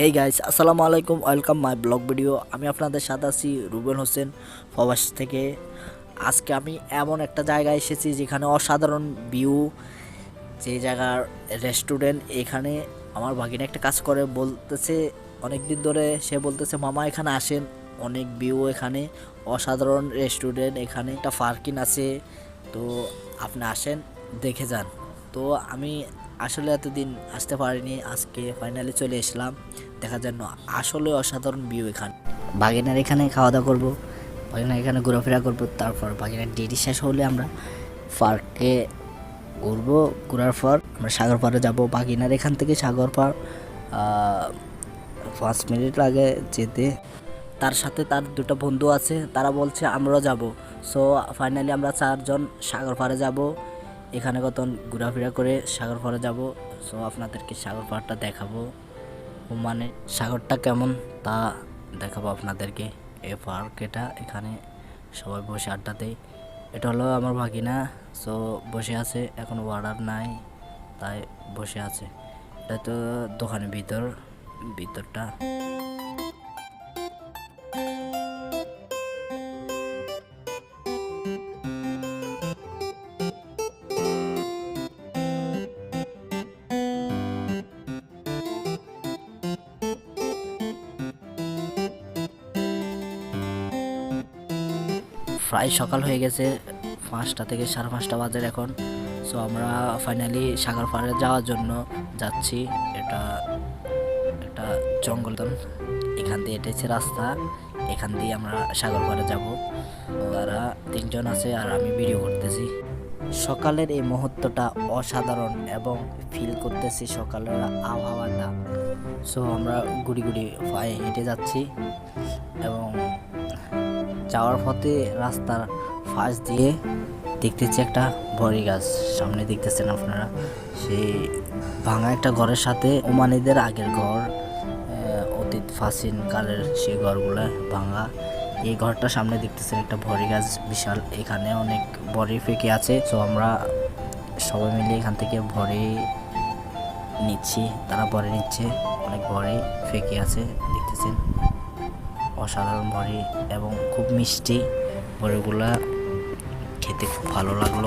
Hey guys আসসালামু আলাইকুম welcome my blog video আমি আপনাদের সাথে আছি রুবেন হোসেন প্রবাস থেকে। আজকে আমি এমন একটা জায়গায় এসেছি যেখানে অসাধারণ ভিউ যে জায়গার রেস্টুরেন্ট এখানে আমার ভাগিনা একটা কাজ করে, বলতেছে অনেক দিন ধরে সে বলতেছে, মামা এখানে আসেন। অনেক ভিউ এখানে, অসাধারণ রেস্টুরেন্ট এখানে, একটা পার্কিং আছে। তো আপনি আসেন, দেখে যান। তো আমি আসলে এতদিন আসতে পারিনি, আজকে ফাইনালি চলে এসলাম। দেখার জন্য আসলে অসাধারণ ভিউ এখানে। বাগিনার এখানে খাওয়া দাওয়া করব, বাগিনার এখানে ঘোরাফেরা করব, তারপর বাগিনার ডিউটি শেষ হলে আমরা পার্কে ঘুরবো। ঘোরার পর আমরা সাগর পাড়ে যাব। বাগিনার এখান থেকে সাগর পাড় পাঁচ মিনিট লাগে যেতে। তার সাথে তার দুটো বন্ধু আছে, তারা বলছে আমরাও যাব। সো ফাইনালি আমরা চারজন সাগর পাড়ে যাব। এখানে কত ঘোরাফেরা করে সাগর পাড়ে যাব। সো আপনাদেরকে সাগর পাড়টা দেখাবো। মানে সাগরটা কেমন তা দেখাবো আপনাদেরকে। এই পার্ক এটা, এখানে সবাই বসে আড্ডা দেয়। এটা হলো আমার ভাগিনা। সো বসে আছে, এখন অর্ডার নাই, তাই বসে আছে। এটা তো দোকানের ভিতর, ভিতরটা। প্রায় সকাল হয়ে গেছে, পাঁচটা থেকে সাড়ে পাঁচটা বাজার এখন। সো আমরা ফাইনালি সাগর পাড়ে যাওয়ার জন্য যাচ্ছি। এটা একটা জঙ্গলতন। এখান দিয়ে এটেছে রাস্তা। এখান দিয়ে আমরা সাগর পাড়ে যাব। ওরা তিনজন আছে আর আমি ভিডিও করতেছি। সকালের এই মুহূর্তটা অসাধারণ এবং ফিল করতেছি সকালের আবহাওয়াটা। সো আমরা গুড়ি গুড়ি পায়ে হেঁটে যাচ্ছি এবং যাওয়ার পথে রাস্তার ফাঁস দিয়ে দেখতেছি একটা বড়ি গাছ। সামনে দেখতেছেন আপনারা? সেই ভাঙা একটা ঘরের সাথে ওমানিদের আগের ঘর অতীত প্রাচীন কালের সেই ঘরগুলো ভাঙা। এই ঘরটা সামনে দেখতেছেন একটা বড়ি গাছ বিশাল। এখানে অনেক বড়ি ফেঁকে আছে। তো আমরা সবাই মিলে এখান থেকে ভরে নিচ্ছি। তারা ভরে নিচ্ছে। অনেক ভরে ফেঁকে আছে। দেখতেছেন? অসাধারণ বড়ি এবং খুব মিষ্টি বড়িগুলা খেতে খুব ভালো লাগল।